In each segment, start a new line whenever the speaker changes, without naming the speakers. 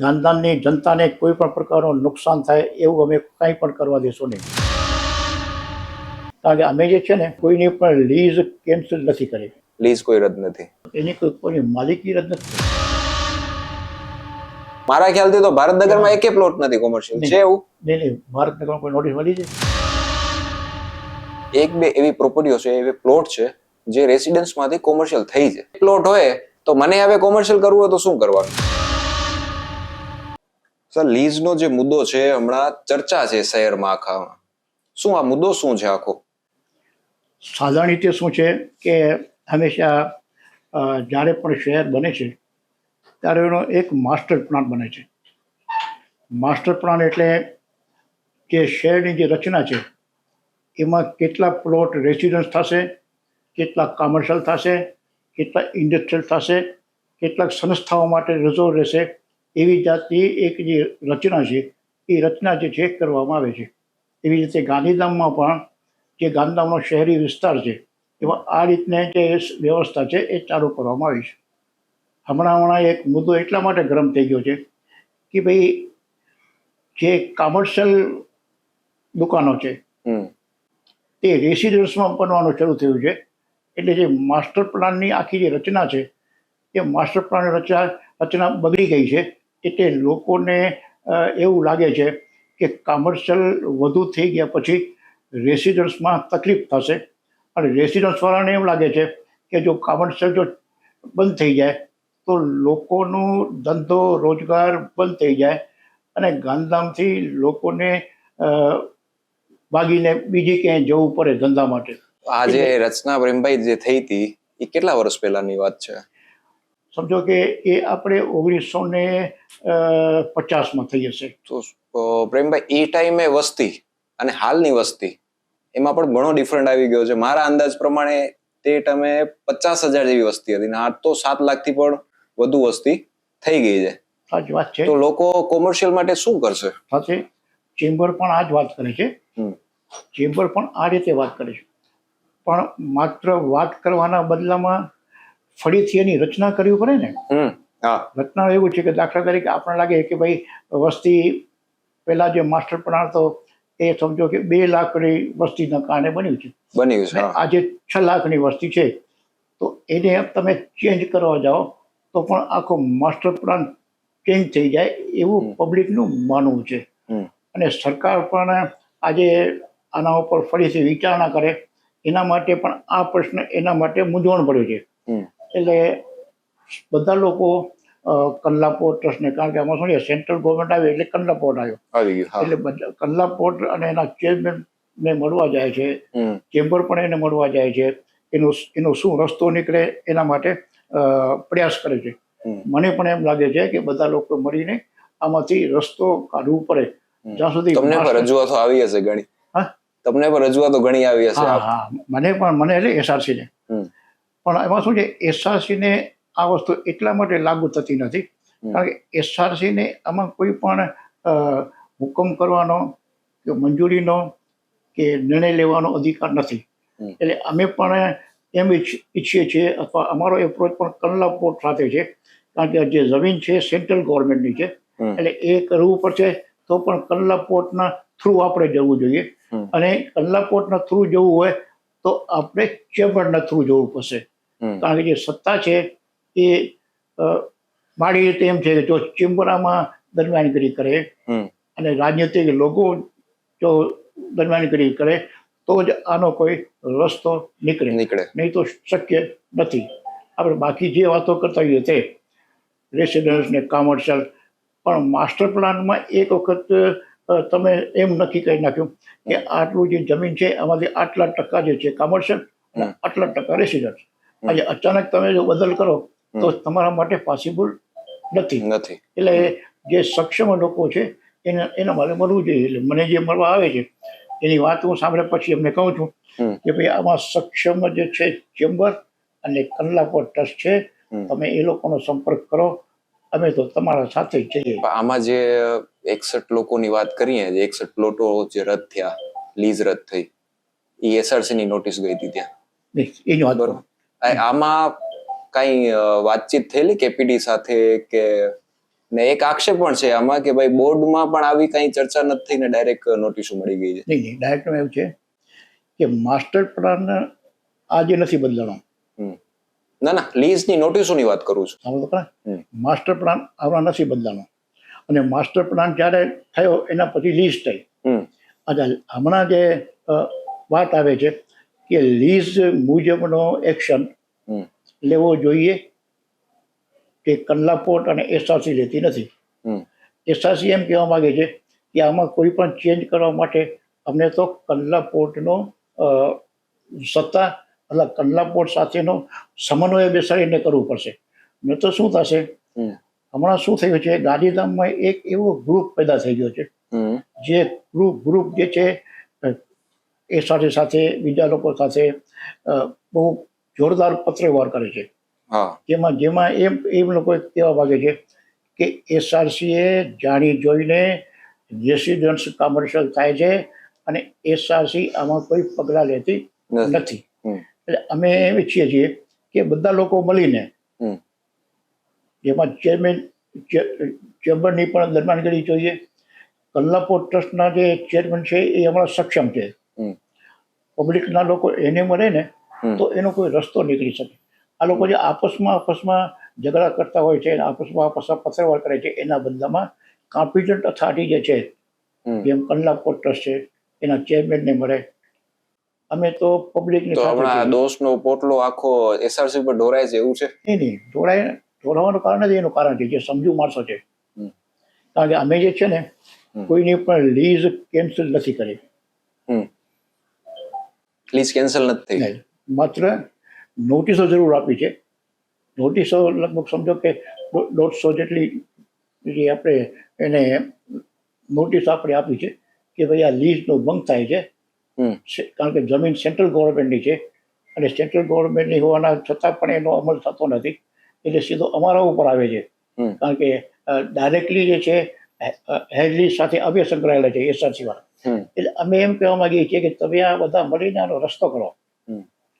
ગાંધીધામની જનતાને કોઈ પણ પ્રકારનું નુકસાન થાય એવું અમે કંઈ પણ કરવા દેશું નહીં. કારણ કે અમે જે છે ને કોઈની પણ લીઝ કેન્સલ નથી કરી.
લીઝ કોઈ રદ નથી.
એની કોઈ કોઈની માલિકી રદ નથી
મારા ખ્યાલથી તો ભારતનગરમાં એકે પ્લોટ નથી કોમર્શિયલ છે એવું?
નહીં નહીં. ભારતનગરમાં કોઈ નોટિસ મળી છે?
એક બે એવી પ્રોપર્ટીઓ છે એવી પ્લોટ છે જે રેસિડન્સમાંથી કોમર્શિયલ થઈ છે. પ્લોટ હોય તો મને હવે કોમર્શિયલ કરવું હોય તો શું કરવાનું? સર, લીઝનો જે મુદ્દો છે, હમણાં ચર્ચા છે શહેરમાં આખામાં શું આ મુદ્દો શું છે આખો?
સાધારણ રીતે શું છે કે હંમેશા જ્યારે પણ શહેર બને છે, ત્યારે એનો એક માસ્ટર પ્લાન બને છે. માસ્ટર પ્લાન એટલે જે શહેરની જે રચના છે, એમાં કેટલા પ્લોટ રેસિડન્સ થશે, કેટલા કોમર્શિયલ થશે, કેટલા ઇન્ડસ્ટ્રીયલ થશે, કેટલાક સંસ્થાઓ માટે રિઝર્વ રહેશે એવી જાતની એક જે રચના છે એ રચના જે છે કરવામાં આવે છે. એવી રીતે ગાંધીધામમાં પણ જે ગાંધીધામનો શહેરી વિસ્તાર છે એમાં આ રીતને જે વ્યવસ્થા છે એ ચાલુ કરવામાં આવી છે. હમણાં હમણાં એક મુદ્દો એટલા માટે ગરમ થઈ ગયો છે કે ભાઈ જે કોમર્શિયલ દુકાનો છે
હમ.
તે રેસિડન્સમાં બનવાનું શરૂ થયું છે. એટલે જે માસ્ટર પ્લાનની આખી જે રચના છે એ માસ્ટર પ્લાન રચના રચના બગડી ગઈ છે. એટલે લોકોને એવું લાગે છે કે કોમર્શિયલ વધુ થઈ ગયા પછી રેસિડન્સમાં તકલીફ થશે. અને રેસિડન્સવાળાને એમ લાગે છે કે જો કોમર્શિયલ જો બંધ થઈ જાય, તો લોકોનો ધંધો, રોજગાર બંધ થઈ જાય અને ગાંધીધામથી લોકોને ભાગીને બીજી ક્યાંય જવું પડે ધંધા માટે.
આજે રચના પ્રેમભાઈ જે થઈ હતી એ કેટલા વર્ષ પહેલાની વાત છે?
સમજો કે એ આપણે ઓગણીસો ને પચાસમાં થઈ હશે
તો પ્રેમભાઈ એ ટાઈમે વસ્તી અને હાલની વસ્તી એમાં પણ ઘણો ડિફરન્ટ આવી ગયો છે. મારા અંદાજ પ્રમાણે તે ટાઈમે પચાસ હજાર જેવી વસ્તી હતી ને આ તો સાત લાખથી પણ વધુ વસ્તી થઈ ગઈ છે.
સાચી વાત છે.
તો લોકો કોમર્શિયલ માટે શું કરશે?
સાથે ચેમ્બર પણ આ જ વાત કરે છે.
હમ.
ચેમ્બર પણ આ રીતે વાત કરે છે. પણ માત્ર વાત કરવાના બદલામાં ફરીથી એની રચના કરવી પડે ને? રચના એવું છે કે દાખલા તરીકે આપણને લાગે કે ભાઈ વસ્તી પહેલા જે માસ્ટર પ્લાન હતો એ સમજો કે બે લાખની વસ્તીના કારણે બન્યું છે.
બન્યું છે
આજે છ લાખની વસ્તી છે. તો એને તમે ચેન્જ કરવા જાઓ તો પણ આખો માસ્ટર પ્લાન ચેન્જ થઈ જાય એવું. પબ્લિકનું માનવું છે. અને સરકાર પણ આજે આના ઉપર ફરીથી વિચારણા કરે એના માટે પણ આ પ્રશ્ન એના માટે મૂંઝવણ પડ્યો છે. એટલે બધા લોકો કંડલા પોર્ટ ટ્રસ્ટને કારણ કે આમાં શું છે સેન્ટ્રલ ગવર્મેન્ટ આવ્યો એટલે કંડલા પોર્ટ આવ્યો.
આવી
એટલે કંડલા પોર્ટ અને એના ચેરમેન ને મળવા જાય છે ચેમ્બર પણ એને મળવા જાય છે એનો એનો શું રસ્તો નીકળે એના માટે પ્રયાસ કરે છે. મને પણ એમ લાગે છે કે બધા લોકો મળીને આમાંથી રસ્તો કાઢવું પડે. જ્યાં સુધી
તમને રજૂઆતો આવી હશે ઘણી.
હા?
તમને પણ રજૂઆતો ઘણી આવી હશે
હા મને પણ મને એટલે એસઆરસી ને. પણ એમાં શું છે એસઆરસીને આ વસ્તુ એટલા માટે લાગુ થતી નથી. કારણ કે એસઆરસીને આમાં કોઈ પણ હુકમ કરવાનો કે મંજૂરીનો કે નિર્ણય લેવાનો અધિકાર નથી. એટલે અમે પણ એમ ઈચ્છીએ છીએ અથવા અમારો એપ્રોચ પણ કંડલા પોર્ટ સાથે છે. કારણ કે જે જમીન છે સેન્ટ્રલ ગવર્મેન્ટની છે. એટલે એ કરવું પડશે તો પણ કંડલા પોર્ટના થ્રુ આપણે જવું જોઈએ. અને કંડલા પોર્ટના થ્રુ જવું હોય તો આપણે ચેમ્બરના થ્રુ જવું પડશે. કારણ કે જે સત્તા છે એ મારી રીતે એમ છે કે જો ચેમ્બરામાં દરમિયાનગીરી કરે અને રાજનૈતિક લોકો જો દરમિયાનગીરી કરે તો જ આનો કોઈ રસ્તો નીકળે.
નીકળે.
નહીં તો શક્ય નથી. આપણે બાકી જે વાતો કરતા હોઈએ તે રેસિડન્સ ને કોમર્શિયલ પણ માસ્ટર પ્લાનમાં એક વખત તમે એમ નક્કી કરી નાખ્યું કે આટલું જે જમીન છે આમાંથી આટલા ટકા જે છે કોમર્શિયલ અને આટલા ટકા રેસિડન્સ. આજે અચાનક તમે જો બદલ કરો તો તમારા માટે પોસિબલ નથી.
નથી.
એટલે જે સક્ષમ લોકો છે એને એના માટે મળવું જોઈએ. એટલે મને જે મળવા આવે છે એની વાત હું સાંભળ્યા પછી એમને કહું છું કે ભાઈ આમાં સક્ષમ જે છે ચેમ્બર અને કંડલાપોર ટ્રસ્ટ છે. તમે એ લોકોનો સંપર્ક કરો. અમે તો તમારા સાથે
જઈએ આમાં જે એકસઠ લોકોની વાત કરીએ જે એકસઠ પ્લોટો જે રદ થયા લીઝ રદ થઈ એ એસઆરસી ની નોટિસ ગઈ હતી ત્યાં.
એની વાત
બરોબર. આમાં કઈ વાતચીત થયેલી કેપીડી સાથે કે ને એક આક્ષેપ પણ છે આમાં કે ભાઈ બોર્ડમાં પણ આવી કઈ ચર્ચા નથી થઈને ડાયરેક્ટ નોટિસો મળી ગઈ છે.
નહીં નહીં ડાયરેક્ટમાં એવું છે કે માસ્ટર પ્લાન આજે નથી
બદલાણો ના ના લીઝની નોટિસોની વાત કરું છું.
સમજો ખરા. માસ્ટર પ્લાન આવવા નથી બદલાણો અને માસ્ટર પ્લાન જ્યારે થયો એના પછી લીઝ થઈ. અચ્છા હમણાં જે વાત આવે છે કે લીઝ મુજબનો એક્શન લેવો જોઈએ કે કંડલા પોર્ટ અને એસઆરસી લેતી નથી. એસઆરસી એમ કહેવા માગે છે કે આમાં કોઈ પણ ચેન્જ કરવા માટે અમને તો કંડલા પોર્ટનો સત્તા એટલે કંડલા પોર્ટ સાથેનો સમન્વય બેસાડીને કરવું પડશે. ન તો શું થશે? હમણાં શું થયું છે? ગાંધીધામમાં એક એવો ગ્રુપ પેદા થઈ ગયો છે. જે ગ્રુપ ગ્રુપ જે છે એ સાથે સાથે બીજા લોકો સાથે બહુ જોરદાર પત્રવ્યવહાર કરે છે. જેમાં જેમાં એમ એમ લોકો કહેવા માગે છે કે એસઆરસીએ જાણી જોઈને રેસિડન્સ કમર્શિયલ થાય છે અને એસઆરસી આમાં કોઈ પગલાં લેતી
નથી.
એટલે અમે એમ ઈચ્છીએ છીએ કે બધા લોકો મળીને જેમાં ચેરમેન ચેમ્બરની પણ દરમિયાનગીરી જોઈએ. કલ્લાપોર ટ્રસ્ટના જે ચેરમેન છે એ હમણાં સક્ષમ છે. પબ્લિકના લોકો એને મળે ને તો એનો કોઈ રસ્તો નીકળી શકે. આ લોકો જે આપસમાં આપસમાં ઝઘડા કરતા હોય છે આપસમાં આપસમાં પત્રવાર કરે છે એના બદલામાં કોમ્પિટન્ટ અથોરિટી જે છે
જેમ
જેમ કોર્ટ ટ્રસ્ટ છે એના ચેરમેનને મળે. અમે તો પબ્લિકની સાથે
દોષનો પોટલો આખો એસઆરસી પર ઢોરાય છે એવું છે?
નહીં નહીં ઢોળાય ઢોળાવાનું કારણ જ એનું કારણ છે જે સમજુ માણસો છે. કારણ કે અમે જે છે ને કોઈની પણ લીઝ કેન્સલ નથી કરી.
લીઝ કેન્સલ નથી થઈ.
માત્ર નોટિસો જરૂર આપી છે. નોટિસો લગભગ સમજો કે દોઢસો જેટલી જે આપણે એને નોટિસ આપણે આપી છે કે ભાઈ આ લીઝનો ભંગ થાય છે. કારણ કે જમીન સેન્ટ્રલ ગવર્મેન્ટની છે. અને સેન્ટ્રલ ગવર્મેન્ટની હોવાના છતાં પણ એનો અમલ થતો નથી. એટલે સીધો અમારા ઉપર આવે છે. કારણ કે ડાયરેક્ટલી જે છે હેડલી સાથે અમે સંકળાયેલા છે એસઆરસી વાળા.
હમ
એટલે અમે એમ કહેવા માંગીએ છીએ કે તમે આ બધા મળીને આનો રસ્તો કરો.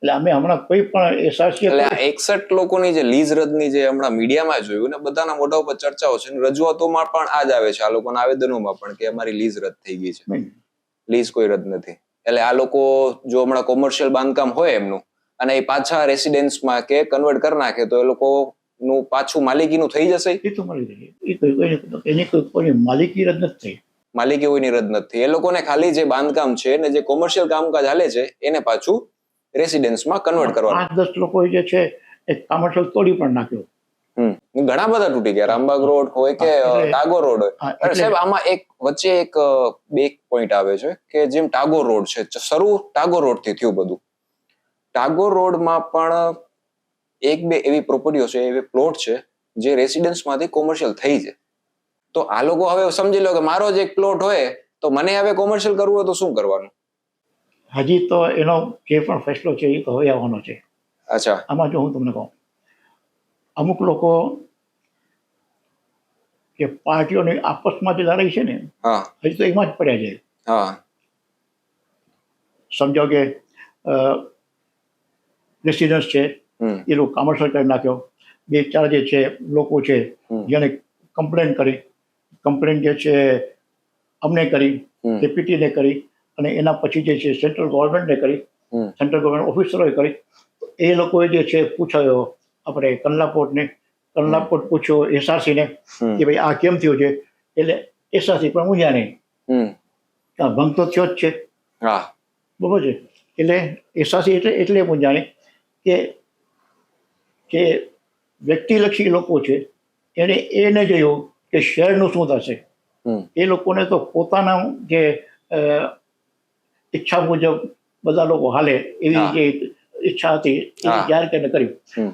એટલે અમે હમણાં કોઈ પણ એસઆરસી
એટલે એકસઠ લોકોની જે લીઝ રદની જે હમણાં મીડિયામાં જોયું ને બધાના મોઢા ઉપર ચર્ચાઓ છે રજૂઆતોમાં પણ આ જ આવે છે આ લોકોના આવેદનોમાં પણ કે અમારી લીઝ રદ થઈ ગઈ છે. લીઝ કોઈ રદ નથી. એટલે આ લોકો જો હમણાં કોમર્શિયલ બાંધકામ હોય એમનું અને એ પાછા રેસિડેન્સમાં કે કન્વર્ટ કરી નાખે તો એ લોકો નું પાછું માલિકીનું થઈ જશે?
એ તો મળી જાય એ એની કોઈ માલિકી રદ નથી થઈ.
માલિકી કોઈની રદ નથી. એ લોકોને ખાલી જે બાંધકામ છે ને જે કોમર્શિયલ કામકાજ હાલે છે એને પાછું રેસિડેન્સમાં કન્વર્ટ કરવાનું.
પાંચ દસ લોકો જે છે એ કોમર્શિયલ તોડી પણ નાખ્યો.
ઘણા બધા તૂટી ગયા. રામબાગ રોડ હોય કે ટાગોર રોડ હોય. સાહેબ આમાં એક વચ્ચે એક બે પોઈન્ટ આવે છે કે જેમ ટાગોર રોડ છે શરૂ ટાગોર રોડથી થયું બધું. ટાગોર રોડમાં પણ એક બે એવી પ્રોપર્ટીઓ છે એવી પ્લોટ છે જે રેસિડેન્સમાંથી કોમર્શિયલ થઈ છે. તો આ લોકો હવે સમજી લો કે મારો જ એક પ્લોટ હોય તો મને હવે કોમર્શિયલ કરવું હોય તો શું કરવાનું?
હજી તો એનો જે પણ ફેસલો છે એ તો હવે આવવાનો છે.
અચ્છા.
આમાં જો હું તમને કહું અમુક લોકો કે પાર્ટીઓની આપસમાં જે લડાઈ છે ને હજી તો એમાં જ પડ્યા છે. સમજો કે રેસિડન્સ છે એ લોકો કોમર્શિયલ કરી નાખ્યો. બે ચાર જે છે લોકો છે જેને કમ્પ્લેન કરી કમ્પ્લેન જે છે અમને કરી. ડેપ્યુટીને કરી અને એના પછી જે છે સેન્ટ્રલ ગવર્મેન્ટને કરી સેન્ટ્રલ ગવર્મેન્ટ ઓફિસરોએ કરી. એ લોકોએ જે છે પૂછાયો આપણે કંડલાપોર્ટને કંડલાપોર્ટ પૂછ્યો એસઆરસીને કે ભાઈ આ કેમ થયું છે? એટલે એસઆરસી પણ મૂંઝ્યા નહીં આ ભંગ તો થયો જ છે.
હા.
બરોબર છે? એટલે એસઆરસી એટલે એટલે મૂંઝાણી કે જે વ્યક્તિલક્ષી લોકો છે એને એને જોયું કે શહેરનું શું થશે? એ લોકોને તો પોતાના જે ઈચ્છા મુજબ બધા લોકો હાલે એવી જે ઈચ્છા હતી એ
હા.
જાહેર કરીને કરી.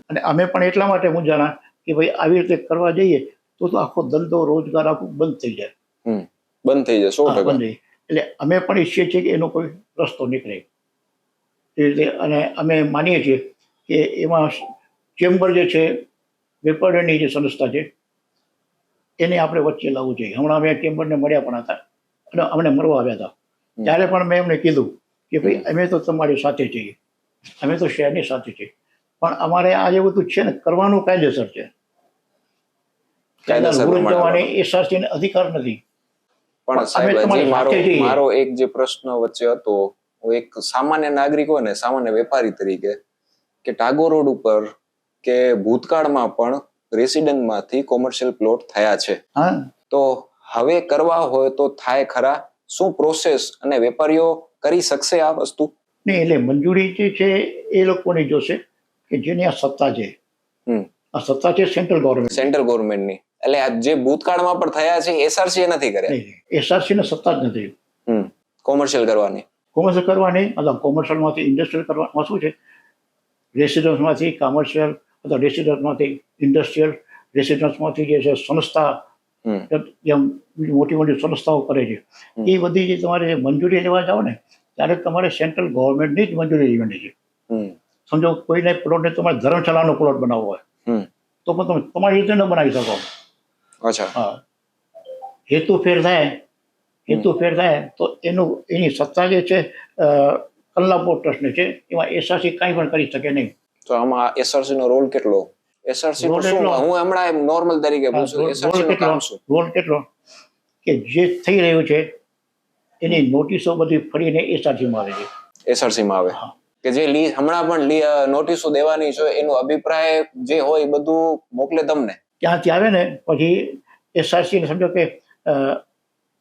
અને અમે પણ એટલા માટે મૂંઝાણા કે ભાઈ આવી રીતે કરવા જઈએ તો તો આખો ધંધો રોજગાર આખો બંધ થઈ જાય.
બંધ થઈ જાય સો ટકા.
એટલે અમે પણ ઈચ્છીએ છીએ કે એનો કોઈ રસ્તો નીકળે. એ રીતે અને અમે માનીએ છીએ કે એમાં ચેમ્બર જે છે વેપારીની જે સંસ્થા છે એને આપણે વચ્ચે લાવવું જોઈએ. હમણાં અમે ચેમ્બરને મળ્યા પણ હતા. અને અમને મળવા આવ્યા હતા. ત્યારે પણ મેં એમને કીધું કે ભાઈ અમે તો તમારી સાથે છીએ. અમે તો શહેરની સાથે છીએ. પણ અમારે આ જે બધું છે ને કરવાનું કાયદેસર છે. જવાની ને અધિકાર નથી.
પણ સાહેબ મારો મારો એક જે પ્રશ્ન વચ્ચે હતો હું એક સામાન્ય નાગરિક હોય ને સામાન્ય વેપારી તરીકે કે ટાગોર રોડ ઉપર કે ભૂતકાળમાં પણ રેસિડેન્ટમાંથી કોમર્શિયલ પ્લોટ થયા છે.
હા.
તો હવે કરવા હોય તો થાય ખરા. શું પ્રોસેસ અને વેપારીઓ કરી શકશે આ વસ્તુ?
ને એટલે મંજૂરી જે છે એ લોકોની જોશે કે જેની આ સત્તા છે.
હમ.
આ સત્તા છે સેન્ટ્રલ ગવર્મેન્ટ
સેન્ટ્રલ ગવર્મેન્ટની. એટલે આ જે ભૂતકાળમાં પણ થયા છે એસઆરસી નથી કર્યા?
એસઆરસી ને સત્તા જ નથી.
હમ. કોમર્શિયલ કરવાની?
કોમર્શિયલ કરવાની અથવા કોમર્શિયલમાંથી ઇન્ડસ્ટ્રીયલ કરવામાં શું છે? રેસિડન્સમાંથી કોમર્શિયલ અથવા રેસિડન્સમાંથી ઇન્ડસ્ટ્રીયલ રેસિડન્સમાંથી જે છે સંસ્થા જેમ મોટી મોટી સંસ્થાઓ કરે છે. એ બધી જે તમારે મંજૂરી લેવા જાઓ ને ત્યારે તમારે સેન્ટ્રલ ગવર્મેન્ટની જ મંજૂરી લેવાની છે. સમજો કોઈને પ્લોટને તમારે ધર્મશાળાનો પ્લોટ બનાવવો હોય તો પણ તમે તમારી રીતે ન બનાવી શકો.
અચ્છા.
હા. હેતુ ફેર થાય હેતુ ફેર થાય તો એનું એની સત્તા જે છે અ, કલ્લાપોર ટ્રસ્ટની છે એમાં એસાસી કાંઈ પણ કરી શકે નહીં.
તો આમાં એસઆરસી નો રોલ કેટલો? એસઆરસી નો શું હું હમણાં નોર્મલ તરીકે પૂછું એસઆરસી નો કામ શું?
રોલ કેટલો? કે જે થઈ રહ્યું છે એની નોટિસો બધી ફરીને એસઆરસીમાં આવે છે.
એસઆરસી માં આવે. કે જે લી હમણાં પણ લી નોટિસો દેવાની છે એનો અભિપ્રાય જે હોય એ બધું મોકલે તમને?
ત્યાંથી આવે ને પછી એસઆરસી સમજો કે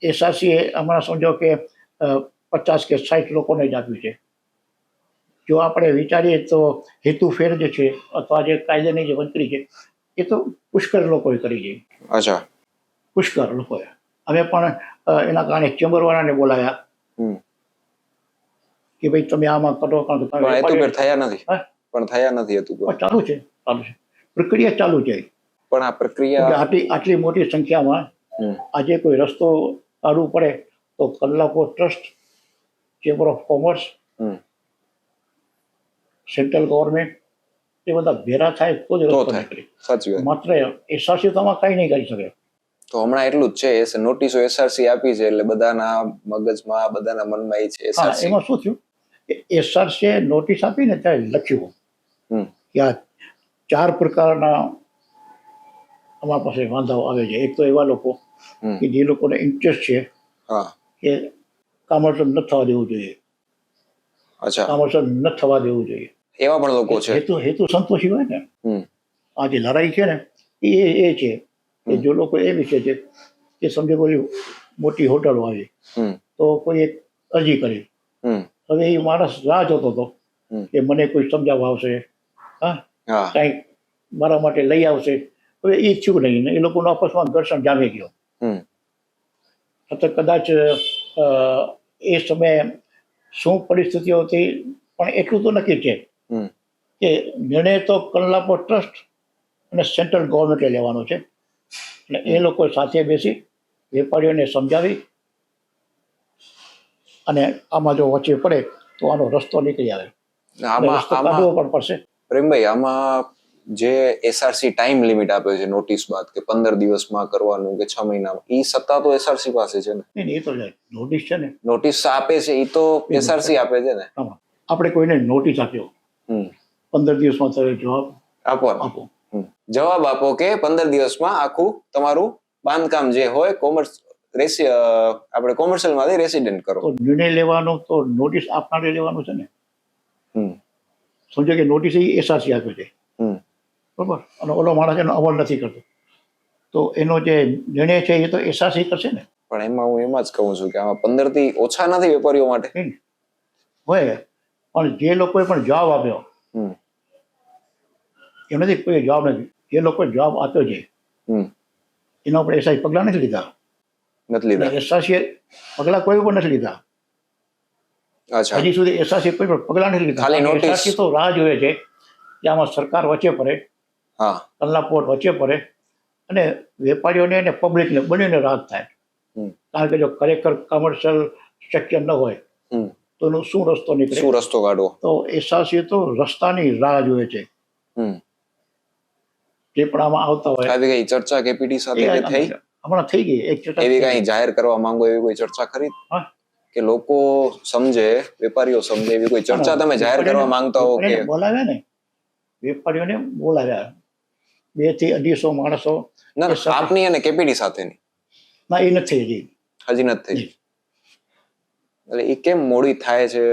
એસઆરસી હમણાં સમજો કે પચાસ કે સાઠ લોકોને જ આપ્યું છે. જો આપણે વિચારીએ તો હેતુફેર જે છે અથવા જે કાયદાની જે મંત્રી છે એ તો પુષ્કર લોકોએ કરી છે.
અચ્છા.
પુષ્કર લોકોએ. અમે પણ એના કારણે ચેમ્બરવાળાને બોલાયા કે ભાઈ તમે આમાં કરો કારણ કે
થયા નથી. પણ થયા નથી
હેતુ ચાલુ છે ચાલુ છે. પ્રક્રિયા ચાલુ છે.
પણ આ પ્રક્રિયા
આટલી આટલી મોટી સંખ્યામાં આજે કોઈ રસ્તો કાઢવું પડે તો કલાકો trust chamber of commerce central government એ બધા ભેરા થાય તો જ રસ્તો નીકળે. માત્ર એસઆરસી તો આમાં કંઈ નહીં કરી શકે.
તો હમણાં એટલું જ છે નોટિસો એસઆરસી આપી છે એટલે બધાના મગજમાં બધાના મનમાં એ છે
એમાં શું થયું? કે એસઆરસીએ નોટિસ આપીને ત્યારે લખ્યું. કે આ ચાર પ્રકારના અમારા પાસે વાંધાઓ આવે છે. એક તો એવા લોકો કે જે લોકોને ઇન્ટરેસ્ટ છે
હા.
કે કામર્સ ન થવા દેવું જોઈએ. કામર્સલ ન થવા દેવું જોઈએ.
એવા પણ લોકો છે.
હેતુ હેતુ સંતોષી હોય ને આ જે લડાઈ છે ને એ એ છે. કે જો લોકો એ વિશે છે કે સમજો કોઈ મોટી હોટલો આવી તો કોઈ એક અરજી કરી. હવે એ માણસ રાહ જોતો હતો કે મને કોઈ સમજાવવા આવશે. હા?
હા.
મારા માટે લઈ આવશે. હવે એ થયું નહીં એ લોકોનો આપસમાં ઘર્ષણ જામી ગયો.
હમ.
કદાચ એ સમયે શું પરિસ્થિતિઓ હતી પણ એટલું તો નક્કી છે. કે નિર્ણય તો કલ્લાપો ટ્રસ્ટ અને સેન્ટ્રલ ગવર્મેન્ટે લેવાનો છે. અને એ લોકો સાથે બેસી વેપારીઓને સમજાવી અને આમાં જો વચ્ચે પડે તો આનો રસ્તો નીકળી આવે.
આમાં
પણ પડશે.
પ્રેમભાઈ આમાં જે એસઆરસી ટાઈમ લિમિટ આપે છે નોટિસ બાદ કે પંદર દિવસમાં કરવાનું કે છ મહિનામાં એ સત્તા તો એસઆરસી પાસે છે ને.
એ તો નોટિસ છે ને.
નોટિસ આપે છે એ તો એસઆરસી આપે છે ને.
આપણે કોઈને નોટિસ આપ્યો. પંદર દિવસમાં તમે જવાબ આપો.
આપો. જવાબ આપો કે પંદર દિવસમાં આખું તમારું બાંધકામ જે હોય કોમર્સ રેસી આપણે કોમર્શિયલમાંથી રેસિડેન્ટ કરો.
નિર્ણય લેવાનો તો નોટિસ આપનારે લેવાનું છે ને. સમજો કે નોટિસ એ એસઆરસી આપે છે. બરોબર? અને ઓલો માણસ એનો અમલ નથી કરતો. તો એનો જે નિર્ણય છે એ તો એસાસી કરશે ને?
પણ એમાં હું એમાં જ કહું છું કે આમાં પંદરથી ઓછા નથી વેપારીઓ માટે.
હોય. પણ જે લોકોએ પણ જવાબ આપ્યો એમનાથી કોઈ જવાબ નથી. જે લોકોએ જવાબ આપ્યો છે એના ઉપર એસઆઈ પગલાં નથી લીધા.
નથી લીધા.
એસઆરસીએ પગલાં કોઈ પણ નથી લીધા. હજી સુધી એસઆરસી કોઈ પણ પગલાં નથી લીધા.
notice.
તો રાહ જોવે છે કે આમાં સરકાર વચ્ચે પડે.
હા.
કલ્લાપોર વચ્ચે પડે અને વેપારીઓને અને પબ્લિકને બંનેને રાહત થાય. કારણ કે જો ખરેખર કમર્શિયલ શક્ય ન હોય તો એનો શું રસ્તો નીકળે?
શું રસ્તો કાઢવો?
તો એસઆરસી તો રસ્તાની રાહ જોવે છે. જે પણ આમાં આવતા હોય.
આવી કઈ ચર્ચા કેપીટી સાથે થઈ?
હમણાં થઈ ગઈ. એક ચર્ચા
એવી કઈ જાહેર કરવા માંગો એવી કોઈ ચર્ચા ખરી. કે લોકો સમજે વેપારીઓ સમજે એવી કોઈ ચર્ચા તમે જાહેર કરવા માંગતા હો કે
બોલાવ્યા ને. વેપારીઓને બોલાવ્યા. બેથી અઢીસો માણસો
ના આપની અને કેપીડી સાથેની.
ના એ નથી હજી.
હજી નથી. એટલે એ કેમ મોડી થાય છે?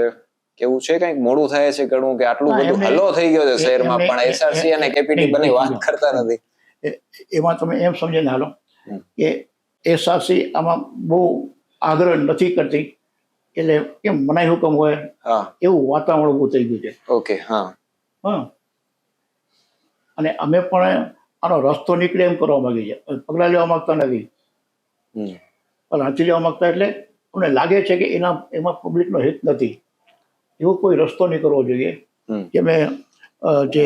કેવું છે કંઈક મોડું થાય છે ઘણું કે આટલું બધું હલ્લો થઈ ગયો છે શહેરમાં પણ એસઆરસી અને કેપીટી બંને વાત કરતા નથી.
એમાં તમે એમ સમજીને હાલો. કે એસઆરસી આમાં બહુ આગ્રહ નથી કરતી. એટલે કેમ મનાઈ હુકમ હોય?
હા.
એવું વાતાવરણ ઊભું થઈ ગયું છે.
ઓકે હા.
હા. અને અમે પણ આનો રસ્તો નીકળે એમ કરવા માંગીએ છીએ. પગલાં લેવા માંગતા નથી. રાંચી લેવા માંગતા એટલે અમને લાગે છે કે એના એમાં પબ્લિકનો હિત નથી. એવો કોઈ રસ્તો નહીં કરવો જોઈએ. કે મેં જે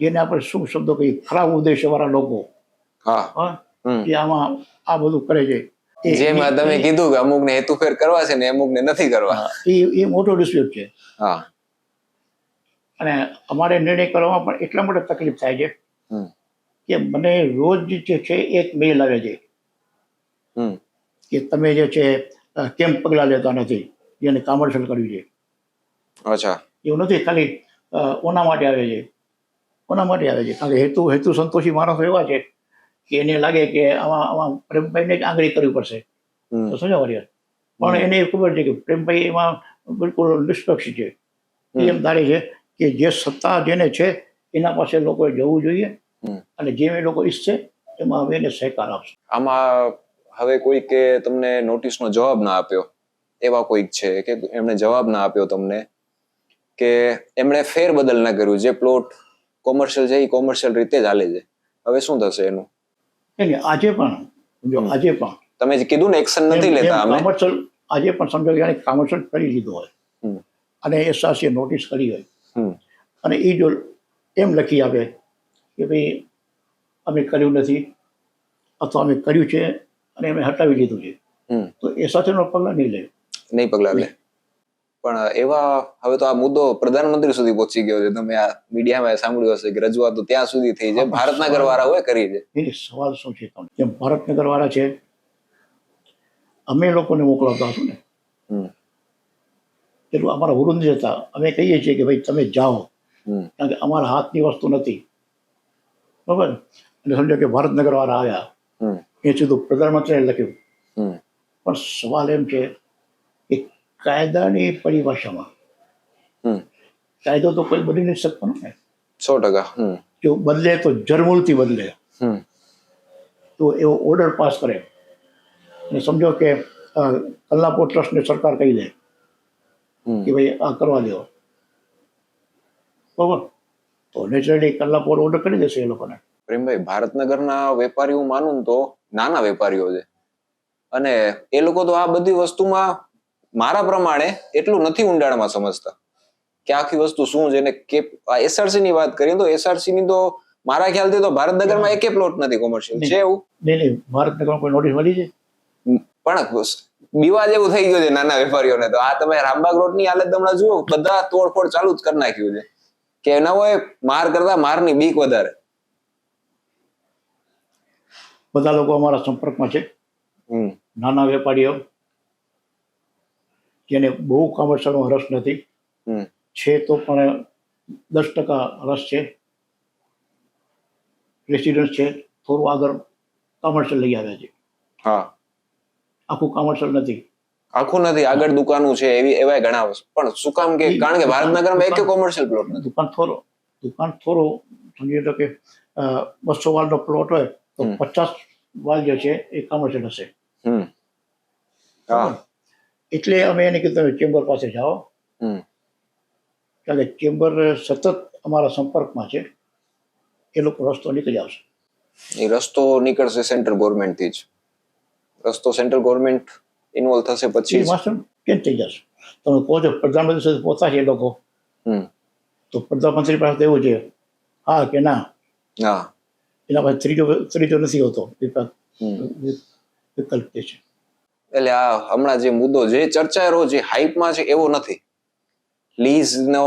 જેને આપણે શું શબ્દો કહીએ ખરાબ ઉદ્દેશ્યવાળા લોકો.
હા.
જે આમાં આ બધું કરે છે.
જેમાં તમે કીધું કે અમુક ને હેતુફેર કરવા છે ને અમુક ને નથી કરવા.
એ એ મોટો ડિસ્પ્યુટ છે.
હા.
અને અમારે નિર્ણય કરવામાં પણ એટલા માટે તકલીફ થાય છે કે મને રોજ જે છે એક મેલ આવે છે. કે તમે જે છે કેમ પગલાં લેતા નથી? જેને કોમર્શિયલ કર્યું છે.
અચ્છા.
એવું નથી ખાલી ઓના માટે આવે છે. ઓના માટે આવે છે. કે હેતુ હેતુ સંતોષી માણસો એવા છે કે એને લાગે કે આમાં આમાં પ્રેમભાઈને જ આંગળી કરવી પડશે.
સમજો
તો સમજાવ પણ એને ખબર છે કે પ્રેમભાઈ એમાં બિલકુલ નિષ્પક્ષ છે. એમ ધારે છે કે જે સત્તા જેને છે એના પાસે લોકોએ જવું જોઈએ અને જે એ લોકો ઈચ્છે એમાં હવે એને સહકાર આપશે.
આમાં હવે કોઈ કે તમને નોટિસનો જવાબ ના આપ્યો? એવા કોઈક છે કે એમણે જવાબ ના આપ્યો તમને? કે એમણે ફેરબદલ ના કર્યું જે પ્લોટ કોમર્શિયલ છે એ કોમર્શિયલ રીતે જ હાલે છે. હવે શું થશે એનું?
એટલે આજે પણ જો આજે પણ
તમે જે કીધું ને એક્શન નથી લેતા અમે.
કોમર્શિયલ આજે પણ સમજો કે કોમર્શિયલ કરી લીધો હોય.
અને
અને એસઆરસીએ નોટિસ કરી હોય. અને એ જો એમ લખી આપે કે ભાઈ અમે કર્યું નથી અથવા અમે કર્યું છે અને અમે હટાવી લીધું છે. તો એ સાથેનો પગલાં નહીં લે.
નહીં પગલા લે. પણ એવા હવે તો આ મુદ્દો પ્રધાનમંત્રી સુધી પહોંચી ગયો છે. તમે આ મીડિયામાં સાંભળ્યું હશે કે રજૂઆતો ત્યાં સુધી થઈ છે. ભારતનગર વાળા હોય કરી છે.
એ સવાલ શું છે તમને? જેમ ભારતનગર વાળા છે અમે લોકોને મોકલાવતા હતું ને. એટલું અમારા વૃંદ હતા. અમે કહીએ છીએ કે ભાઈ તમે જાઓ. કારણ કે અમારા હાથની વસ્તુ નથી. બરાબર? અને સમજો કે ભારતનગર વાળા આવ્યા. એ સીધું પ્રધાનમંત્રીએ લખ્યું. પણ સવાલ એમ છે કે કાયદાની પરિભાષામાં
હમ.
કાયદો તો કોઈ બદલી નથી શકતો ને
સો ટકા.
જો બદલે તો જરમૂળથી બદલે.
હમ.
તો એવો ઓર્ડર પાસ કરે. અને સમજો કે કલ્લાપોર ટ્રસ્ટને સરકાર કહી દે. કે ભાઈ આ કરવા દો. બરોબર? તો નેચરલી કલ્લાપોર ઓર્ડર કરી દેશે એ લોકોને.
પ્રેમભાઈ ભારતનગરના વેપારીઓ માનું તો નાના વેપારીઓ છે. અને એ લોકો તો આ બધી વસ્તુમાં મારા પ્રમાણે એટલું નથી ઊંડાણમાં સમજતા કે આખી વસ્તુ શું છે ને કે એસઆરસી ની વાત કરીએ તો એસઆરસી ની તો મારા ખ્યાલથી તો ભારતનગરમાં એકે પ્લોટ નથી કોમર્શિયલ છે એવું?
નહીં નહીં. ભારતનગરમાં કોઈ નોટિસ મળી છે?
પણ બીવા જેવું થઈ ગયું છે નાના વેપારીઓને તો. આ તમે રામબાગ રોડની હાલત હમણાં જુઓ બધા તોડફોડ ચાલુ જ કરી નાખ્યું છે. કે એના હોય માર કરતા મારની બીક વધારે.
બધા લોકો અમારા સંપર્કમાં છે. નાના વેપારીઓ જેને બહુ કોમર્શિયલમાં રસ નથી. છે તો પણ દસ ટકા રસ છે. રેસિડન્સ છે થોડું આગળ કોમર્શિયલ લઈ આવ્યા છે.
હા.
આખું કોમર્શિયલ નથી.
આખું નથી આગળ દુકાનો છે એવી એવા ઘણા. પણ શું કામ કે કારણ કે ભારતનગરમાં એક કોમર્શિયલ પ્લોટ નથી.
દુકાન થોડો દુકાન થોડો સમજી લો કે બસો વાળનો પ્લોટ હોય તો પચાસ વાળ જે છે એ કોમર્શિયલ હશે.
હમ. હા.
એટલે અમે એને કીધું તમે ચેમ્બર પાસે જાઓ.
હમ.
કારણ કે ચેમ્બર સતત અમારા સંપર્કમાં છે. એ લોકો રસ્તો નીકળી આવશે.
એ રસ્તો નીકળશે સેન્ટ્રલ ગવર્મેન્ટથી જ. રસ્તો સેન્ટ્રલ ગવર્મેન્ટ ઇન્વોલ્વ થશે પછી
કેમ થઈ જશે. તમે કહો છો પ્રધાનમંત્રી સાથે પહોંચા છે એ લોકો.
હમ.
તો પ્રધાનમંત્રી પાસે એવું છે હા કે ના?
હા.
એના પાસે ત્રીજો ત્રીજો નથી હોતો. વિકલ્પ. જે છે.
એટલે આ હમણાં જે મુદ્દો જે ચર્ચા રહ્યો જે હાઇપમાં છે એવો નથી. લીઝ નો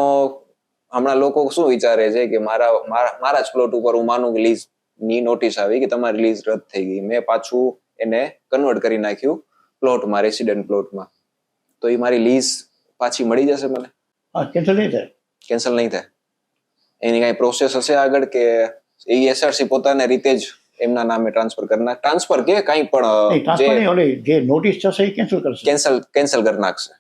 હમણાં લોકો શું વિચારે છે કે મારા મારા મારા જ પ્લોટ ઉપર હું માનું કે લીઝની નોટિસ આવી કે તમારી લીઝ રદ થઈ ગઈ. મેં પાછું એને કન્વર્ટ કરી નાખ્યું પ્લોટમાં રેસિડેન્ટ પ્લોટમાં તો એ મારી લીઝ પાછી મળી જશે મને?
હા કેન્સલ નહીં થાય?
કેન્સલ નહીં થાય. એની કઈ પ્રોસેસ હશે આગળ કે એ એસઆરસી પોતાને રીતે જ એમના નામે ટ્રાન્સફર કરના ટ્રાન્સફર કે કઈ પણ
જે નોટિસ થશે એ કેન્સલ કરશે.
કેન્સલ કેન્સલ કરી નાખશે.